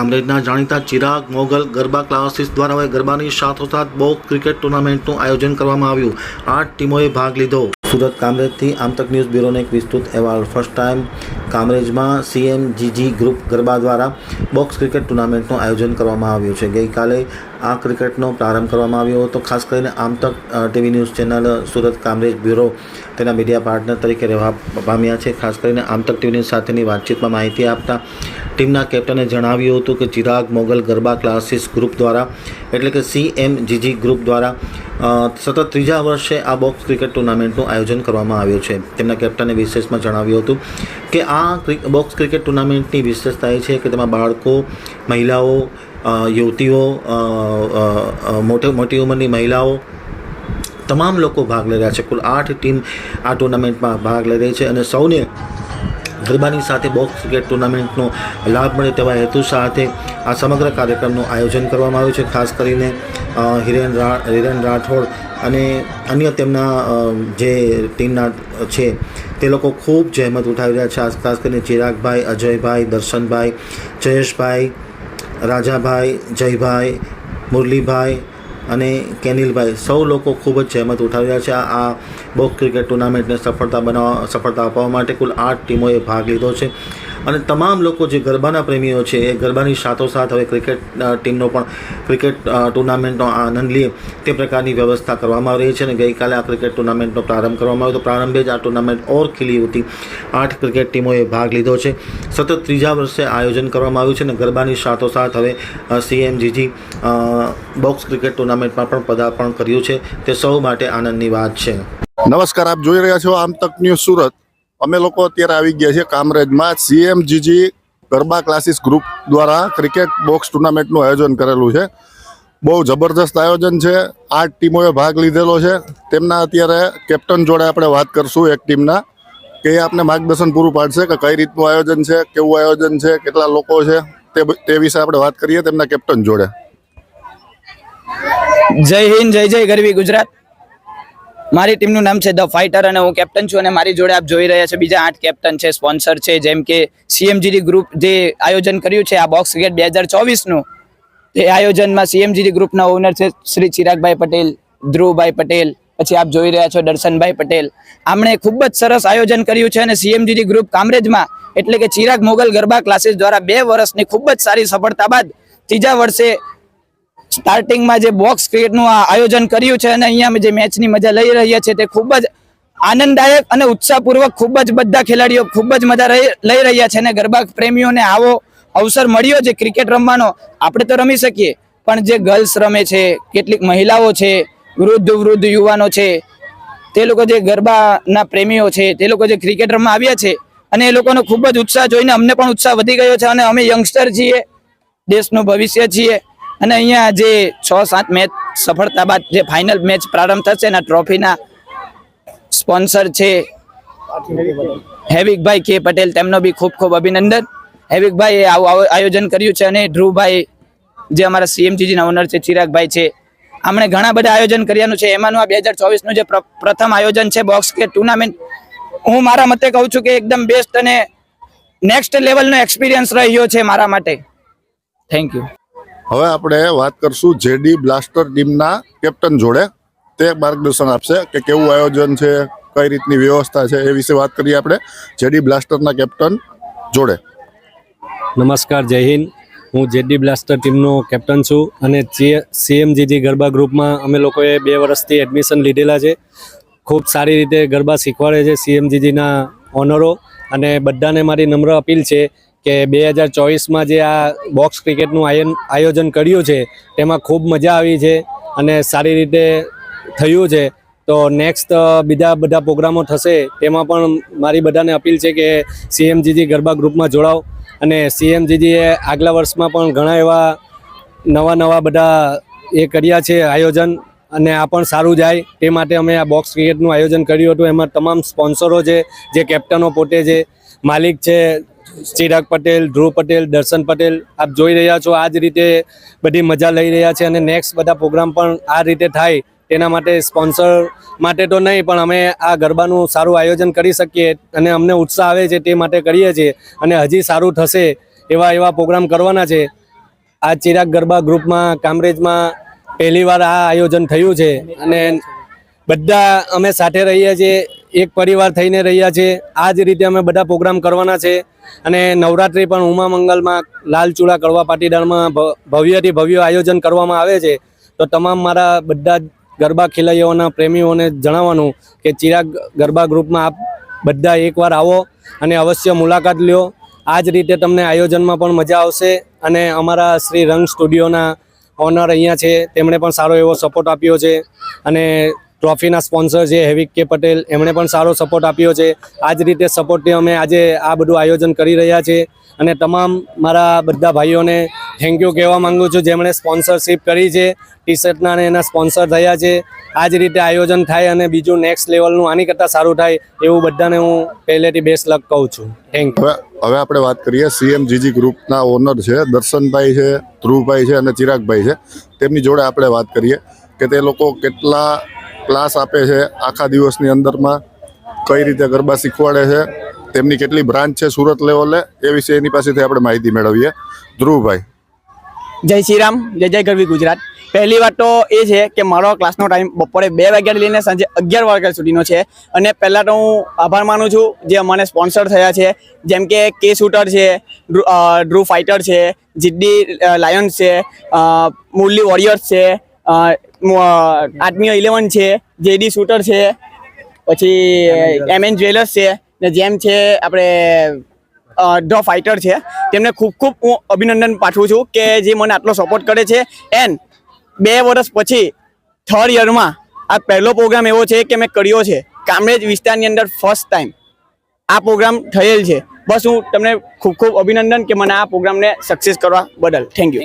કામરેજના જાણીતા ચિરાગ, મોગલ, ગરબા ક્લાસીસ દ્વારા હવે ગરબાની સાથોસાથ બોક્સ ક્રિકેટ ટુર્નામેન્ટનું આયોજન કરવામાં આવ્યું. આઠ ટીમોએ ભાગ લીધો. સુરત કામરેજથી આમતક ન્યૂઝ બ્યુરોનો એક વિસ્તૃત અહેવાલ. ફર્સ્ટ ટાઈમ કામરેજમાં સીએમજીજી ગ્રુપ ગરબા દ્વારા બોક્સ ક્રિકેટ ટુર્નામેન્ટનું આયોજન કરવામાં આવ્યું છે. ગઈકાલે આ ક્રિકેટનો પ્રારંભ કરવામાં આવ્યો હતો. ખાસ કરીને આમતક TV news channel Surat Kamrej bureau તેના મીડિયા પાર્ટનર તરીકે રહેવા પામ્યા છે. ખાસ કરીને આમતક ટીવી ન્યૂઝ સાથેની વાતચીતમાં માહિતી આપતા ટીમના કેપ્ટને જણાવ્યું હતું કે ચિરાગ મોગલ ગરબા ક્લાસીસ ગ્રુપ દ્વારા, એટલે કે સીએમજીજી ગ્રુપ દ્વારા સતત ત્રીજા વર્ષે આ બોક્સ ક્રિકેટ ટુર્નામેન્ટનું આયોજન કરવામાં આવ્યું છે. તેમના કેપ્ટને વિશેષમાં જણાવ્યું હતું કે આ બોક્સ ક્રિકેટ ટુર્નામેન્ટની વિશેષતા એ છે કે તેમાં બાળકો, મહિલાઓ યુવતીઓ મોટી મોટી ઉંમરની મહિલાઓ, તમામ લોકો ભાગ લઈ રહ્યા છે. કુલ આઠ ટીમ આ ટુર્નામેન્ટમાં ભાગ લઈ રહી છે અને સૌને ગરબાની સાથે બોક્સ ક્રિકેટ ટુર્નામેન્ટનો લાભ મળે તેવા હેતુ સાથે આ સમગ્ર કાર્યક્રમનું આયોજન કરવામાં આવ્યું છે, ખાસ કરીને હિરેન રા, હિરેન રાઠોડ અને અન્ય તેમના જે ટીમના છે, તે લોકો ખૂબ જહેમત ઉઠાવી રહ્યા છે. ખાસ કરીને ચિરાગભાઈ, અજયભાઈ, દર્શનભાઈ, જયેશભાઈ, રાજાભાઈ, જયભાઈ, મુરલીભાઈ અને કેનિલભાઈ. સૌ લોકો ખૂબ જ જહેમત ઉઠાવી રહ્યા છે. આ બોક્સ ક્રિકેટ ટુર્નામેન્ટને સફળતા બનાવવા સફળતા અપાવવા માટે કુલ આઠ ટીમોએ ભાગ લીધો છે. અને તમામ લોકો જે ગરબાના પ્રેમીઓ છે, એ ગરબાની સાથોસાથ હવે ક્રિકેટ ટીમનો પણ ક્રિકેટ ટુર્નામેન્ટનો આનંદ લે તે પ્રકારની વ્યવસ્થા કરવામાં આવી રહી છે અને ગઈકાલે આ ક્રિકેટ ટુર્નામેન્ટનો પ્રારંભ કરવામાં આવ્યો તો પ્રારંભે જ આ ટુર્નામેન્ટ ઓર ખીલી હતી. આઠ ક્રિકેટ ટીમોએ ભાગ લીધો છે. સતત ત્રીજા વર્ષે આયોજન કરવામાં આવ્યું છે અને ગરબાની સાથોસાથ હવે સીએમજીજી બોક્સ ક્રિકેટ ટુર્નામેન્ટમાં પણ પદાર્પણ કર્યું છે. તે સૌ માટે આનંદની વાત છે. નમસ્કાર, આપ જોઈ રહ્યા છો આમ તક ન્યૂઝ સુરત. અમે લોકો અત્યારે આવી ગયા છીએ કામરેજમાં. સીએમજીજી ગરબા ક્લાસીસ ગ્રુપ દ્વારા ક્રિકેટ બોક્સ ટુર્નામેન્ટનું આયોજન કરેલું છે. બહુ જબરદસ્ત આયોજન છે. આઠ ટીમોએ ભાગ લીધેલો છે. તેમના અત્યારે કેપ્ટન જોડે આપણે વાત કરશું એક ટીમના કે એ આપને માર્ગદર્શન પૂરું પાડશે કે કઈ રીતનું આયોજન છે, કેવું આયોજન છે, કેટલા લોકો છે તે તે વિશે આપણે વાત કરીએ તેમના કેપ્ટન જોડે. જય હિન્દ, જય જય ગરવી ગુજરાત. મારી ટીમનું નામ છે ધ ફાઇટર અને હું કેપ્ટન છું અને મારી જોડે આપ જોઈ રહ્યા છે બીજા આઠ કેપ્ટન છે સ્પોન્સર છે, જેમ કે સીએમજીડી ગ્રુપ જે આયોજન કર્યું છે આ બોક્સ ક્રિકેટ બે હજાર ચોવીસનું. તે આયોજનમાં સીએમજીડી ગ્રુપના ઓનર છે શ્રી ચિરાગભાઈ પટેલ, ધ્રુવભાઈ પટેલ, પછી આપ જોઈ રહ્યા છો દર્શનભાઈ પટેલ. આમણે ખૂબ જ સરસ આયોજન કર્યું છે અને સીએમજીડી ગ્રુપ કામરેજમાં, એટલે કે ચિરાગ મોગલ ગરબા ક્લાસીસ દ્વારા બે વર્ષની ખૂબ જ સારી સફળતા બાદ, ત્રીજા વર્ષે સ્ટાર્ટિંગમાં જે બોક્સ ક્રિકેટનું આયોજન કર્યું છે અને અહીંયા અમે જે મેચની મજા લઈ રહ્યા છીએ તે ખૂબ જ આનંદદાયક અને ઉત્સાહપૂર્વક ખૂબ જ બધા ખેલાડીઓ ખૂબ જ મજા લઈ રહ્યા છે અને ગરબા પ્રેમીઓને આવો અવસર મળ્યો છે ક્રિકેટ રમવાનો. આપણે તો રમી શકીએ, પણ જે ગર્લ્સ રમે છે, કેટલીક મહિલાઓ છે, વૃદ્ધ વૃદ્ધ યુવાનો છે, તે લોકો જે ગરબાના પ્રેમીઓ છે, તે લોકો જે ક્રિકેટ રમવા આવ્યા છે અને એ લોકોનો ખૂબ જ ઉત્સાહ જોઈને અમને પણ ઉત્સાહ વધી ગયો છે અને અમે યંગસ્ટર છીએ, દેશનું ભવિષ્ય છીએ. અને અહીંયા જે છ, સાત મેચ સફળતા બાદ જે ફાઇનલ મેચ પ્રારંભ થશે એના ટ્રોફીના સ્પોન્સર છે હેવિકભાઈ કે પટેલ, તેમનો બી ખૂબ ખૂબ અભિનંદન. હેવિકભાઈએ આવું આયોજન કર્યું છે અને ધ્રુવભાઈ જે અમારા સીએમજીજીના ઓનર છે, ચિરાગભાઈ છે. આમણે ઘણા બધા આયોજન કર્યાનું છે. એમાંનું આ બે હજાર ચોવીસનું જે પ્ર- પ્રથમ આયોજન છે બોક્સ કે ટુર્નામેન્ટ હું મારા મતે કહું છું કે એકદમ બેસ્ટ અને નેક્સ્ટ લેવલનો એક્સપિરિયન્સ રહ્યો છે મારા માટે. થેન્ક યુ હવે આપણે વાત કરશું જેડી બ્લાસ્ટર ટીમના કેપ્ટન જોડે. તે માર્ગદર્શન આપશે કે કેવું આયોજન છે, કઈ રીતની વ્યવસ્થા છે, એ વિશે વાત કરીએ આપણે જેડી બ્લાસ્ટરના કેપ્ટન જોડે. નમસ્કાર, જય હિન્દ. હું જેડી બ્લાસ્ટર ટીમનો કેપ્ટન છું અને સીએમજીજી ગરબા ગ્રુપમાં અમે લોકોએ બે વર્ષથી એડમિશન લીધેલા છે. ખૂબ સારી રીતે ગરબા શીખવાડે છે સીએમજીજીના ઓનરો અને બધાને મારી નમ્ર અપીલ છે કે બે હજાર ચોવીસમાં જે આ બોક્સ ક્રિકેટનું આયન આયોજન કર્યું છે, તેમાં ખૂબ મજા આવી છે અને સારી રીતે થયું છે. તો નેક્સ્ટ બીજા બધા પ્રોગ્રામો થશે, તેમાં પણ મારી બધાને અપીલ છે કે સીએમજીજી ગરબા ગ્રુપમાં જોડાઓ અને સીએમજીજીએ આગલા વર્ષમાં પણ ઘણા એવા નવા નવા બધા એ કર્યા છે આયોજન અને આ પણ સારું જાય. તે માટે અમે આ બોક્સ ક્રિકેટનું આયોજન કર્યું હતું. એમાં તમામ સ્પોન્સરો છે, જે કેપ્ટનો પોતે છે, માલિક છે ચિરાગ પટેલ, ધ્રુવ પટેલ, દર્શન પટેલ, આપ જોઈ રહ્યા છો આ જ રીતે બધી મજા લઈ રહ્યા છે અને નેક્સ્ટ બધા પ્રોગ્રામ પણ આ રીતે થાય તેના માટે સ્પોન્સર માટે તો નહીં, પણ અમે આ ગરબાનું સારું આયોજન કરી શકીએ અને અમને ઉત્સાહ આવે છે તે માટે કરીએ છીએ અને હજી સારું થશે એવા એવા પ્રોગ્રામ કરવાના છે. આ ચિરાગ ગરબા ગ્રુપમાં, કામરેજમાં પહેલીવાર આ આયોજન થયું છે અને બધા અમે સાથે રહીએ છીએ, એક પરિવાર થઈને રહ્યા છીએ. આ જ રીતે અમે બધા પ્રોગ્રામ કરવાના છે. અને નવરાત્રિ પણ ઉમા મંગલમાં લાલચૂડા કડવા પાટીદારમાં ભવ્યથી ભવ્ય આયોજન કરવામાં આવે છે. તો તમામ મારા બધા જ ગરબા ખેલૈયાઓના પ્રેમીઓને જણાવવાનું કે ચિરાગ ગરબા ગ્રુપમાં આપ બધા એકવાર આવો અને અવશ્ય મુલાકાત લ્યો. આ જ રીતે તમને આયોજનમાં પણ મજા આવશે અને અમારા શ્રી રંગ સ્ટુડિયોના ઓનર અહીંયા છે. તેમણે પણ સારો એવો સપોર્ટ આપ્યો છે અને ટ્રોફીના સ્પોન્સર છે હેવિક કે પટેલ, એમણે પણ સારો સપોર્ટ આપ્યો છે. આ જ રીતે સપોર્ટથી અમે આજે આ બધું આયોજન કરી રહ્યા છે અને તમામ મારા બધા ભાઈઓને થેન્ક યુ કહેવા માગું છું, જેમણે સ્પોન્સરશિપ કરી છે ટી શર્ટના અને એના સ્પોન્સર થયા છે. આ જ રીતે આયોજન થાય અને બીજું નેક્સ્ટ લેવલનું આની કરતાં સારું થાય એવું બધાને હું પહેલેથી બેસ્ટ લક કહું છું. થેન્ક યુ હવે આપણે વાત કરીએ સીએમ જીજી ગ્રુપના ઓનર છે, દર્શનભાઈ છે, ધ્રુવભાઈ છે અને ચિરાગભાઈ છે. તેમની જોડે આપણે વાત કરીએ કે તે લોકો કેટલા ક્લાસ આપે છે આખા દિવસની અંદરમાં, કઈ રીતે ગરબા શીખવાડે છે, તેમની કેટલી બ્રાન્ચ છે સુરત લેવલે, એ વિશે એની પાસેથી આપણે માહિતી મેળવીએ. ધ્રુવભાઈ. જય શ્રી રામ જય જય ગરવી ગુજરાત. પહેલી વાત તો એ છે કે મારો ક્લાસનો ટાઈમ બપોરે બે વાગ્યાથી લઈને સાંજે અગિયાર વાગ્યા સુધીનો છે. અને પહેલાં તો હું આભાર માનું છું જે અમને સ્પોન્સર થયા છે. જેમ કે કે શૂટર છે, ડ્રુ ફાઇટર છે જીડી લાયન્સ છે મુરલી વોરિયર્સ છે આર્મી ઇલેવન છે જેડી શૂટર છે, પછી એમ એન જ્વેલર્સ છે, ને જેમ છે આપણે ધ ફાઇટર છે. તેમને ખૂબ ખૂબ હું અભિનંદન પાઠવું છું કે જે મને આટલો સપોર્ટ કરે છે. એન્ડ બે વર્ષ પછી થર્ડ યરમાં આ પહેલો પ્રોગ્રામ એવો છે કે મેં કર્યો છે. કામરેજ વિસ્તારની અંદર ફર્સ્ટ ટાઈમ આ પ્રોગ્રામ થયેલ છે. બસ હું તમને ખૂબ ખૂબ અભિનંદન કે મને આ પ્રોગ્રામને સક્સેસ કરવા બદલ. Thank you